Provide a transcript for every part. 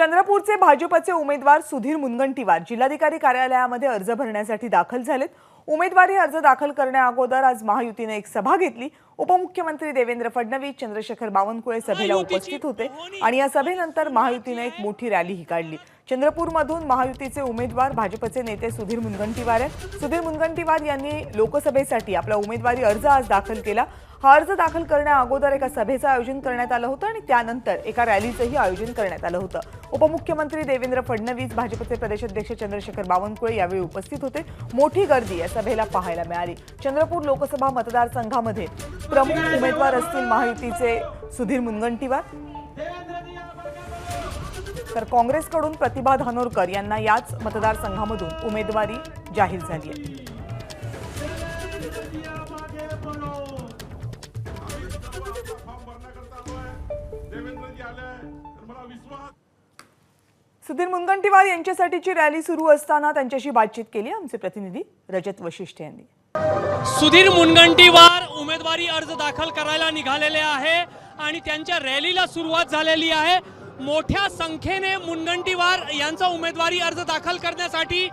चंद्रपूरचे भाजपचे उमेदवार सुधीर मुनगंटीवार जिल्हाधिकारी कार्यालयामध्ये अर्ज भरण्यासाठी दाखल झालेत. उमेदवारी अर्ज दाखल करण्या अगोदर आज महायुतीने एक सभा घेतली. उपमुख्यमंत्री देवेंद्र फडणवीस चंद्रशेखर बावनकुळे सभेला उपस्थित होते आणि या सभेनंतर महायुतीने एक मोठी रॅलीही काढली चंद्रपूरमधून महायुतीचे उमेदवार भाजपचे नेते सुधीर मुनगंटीवार आहेत. सुधीर मुनगंटीवार यांनी लोकसभेसाठी आपला उमेदवारी अर्ज आज दाखल केला. हा अर्ज दाखल करण्या अगोदर एका सभेचं आयोजन करण्यात आलं होतं आणि त्यानंतर एका रॅलीचंही आयोजन करण्यात आलं होतं. उपमुख्यमंत्री देवेंद्र फडणवीस भाजपचे प्रदेशाध्यक्ष चंद्रशेखर बावनकुळे यावेळी उपस्थित होते. मोठी गर्दी या सभेला पाहायला मिळाली. चंद्रपूर लोकसभा मतदारसंघामध्ये प्रमुख उमेदवार असतील महायुतीचे सुधीर मुनगंटीवार. तर काँग्रेसकडून प्रतिभा धानोरकर यांना याच मतदारसंघामधून उमेदवारी जाहीर झाली आहे. देवेंद्रजी आले मला विश्वास सुधीर मुनगंटीवार यांच्यासाठीची रॅली सुरू असताना त्यांच्याशी बातचीत केली आमचे प्रतिनिधी रजत वशिष्ठ यांनी. सुधीर मुनगंटीवार उमेदवारी अर्ज दाखल करायला निघालेले आहे आणि त्यांच्या रॅलीला सुरुवात झालेली आहे. मोठ्या संख्येने मुनगंटीवार यांचा उमेदवारी अर्ज दाखल करण्यासाठी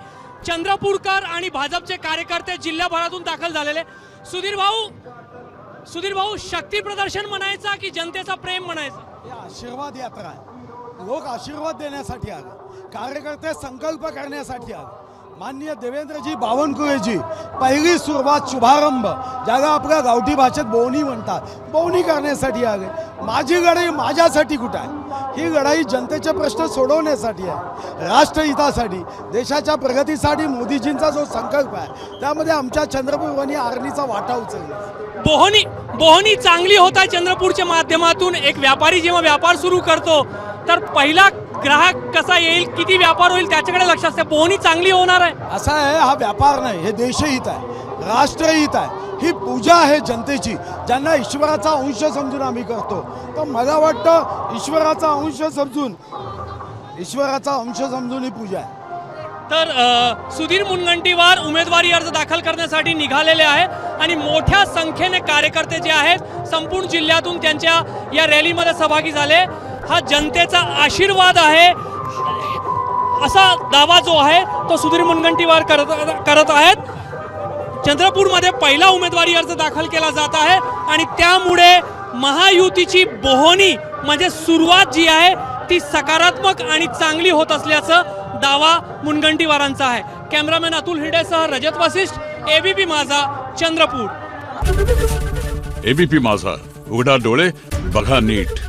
चंद्रपूरकर आणि भाजपचे कार्यकर्ते जिल्ह्याभरातून दाखल झालेले. सुधीर भाऊ सुधीर भाऊ शक्ती प्रदर्शन म्हणायचा की जनतेचा प्रेम म्हणायचा? आशीर्वाद यात्रा आहे. लोक आशीर्वाद देण्यासाठी आले. कार्यकर्ते संकल्प करण्यासाठी आले. माननीय देवेंद्रजी बावनकुळेजी पहिली सुरुवात शुभारंभ ज्याला आपल्या गावठी भाषेत बोवणी म्हणतात. बोवणी करण्यासाठी आले. माझी गाडी माझ्यासाठी कुठं आहे? ही लढाई जनतेचे प्रश्न सोडवण्यासाठी आहे. राष्ट्रहितासाठी देशाच्या प्रगतीसाठी मोदीजींचा जो संकल्प आहे त्यामध्ये आमच्या चंद्रपूर आर्मीचा वाटा उचलला. बोहनी बोहनी चांगली होत आहे चंद्रपूरच्या माध्यमातून. एक व्यापारी जेव्हा व्यापार सुरू करतो तर पहिला ग्राहक कसा येईल किती व्यापार होईल त्याच्याकडे लक्ष असते. बोहनी चांगली होणार आहे. असा आहे हा व्यापार नाही हे देशहित आहे. राष्ट्रहित आहे. ही पूजा आहे जनतेची ज्यांना ईश्वराचा अंश समजून आम्ही करतो. तर मला वाटतं ईश्वराचा अंश समजून ईश्वराचा अंश समजून ही पूजा आहे. तर सुधीर मुनगंटीवार उमेदवारी अर्ज दाखल करण्यासाठी निघालेले आहे आणि मोठ्या संख्येने कार्यकर्ते जे आहेत संपूर्ण जिल्ह्यातून त्यांच्या या रॅलीमध्ये सहभागी झाले. हा जनतेचा आशीर्वाद आहे. असा दावा जो आहे तो सुधीर मुनगंटीवार करत करत आहेत. चंद्रपूरमध्ये पहिला उमेदवारी अर्ज दाखल केला जात आहे आणि त्यामुळे महायुतीची बोहनी म्हणजे सुरुवात जी आहे ती सकारात्मक आणि चांगली होत असल्याचं दावा मुनगंटीवारांचा आहे. कॅमेरामॅन अतुल हिडेसह रजत वसिष्ठ एबीपी माझा चंद्रपूर. एबीपी माझा उघडा डोळे बघा नीट.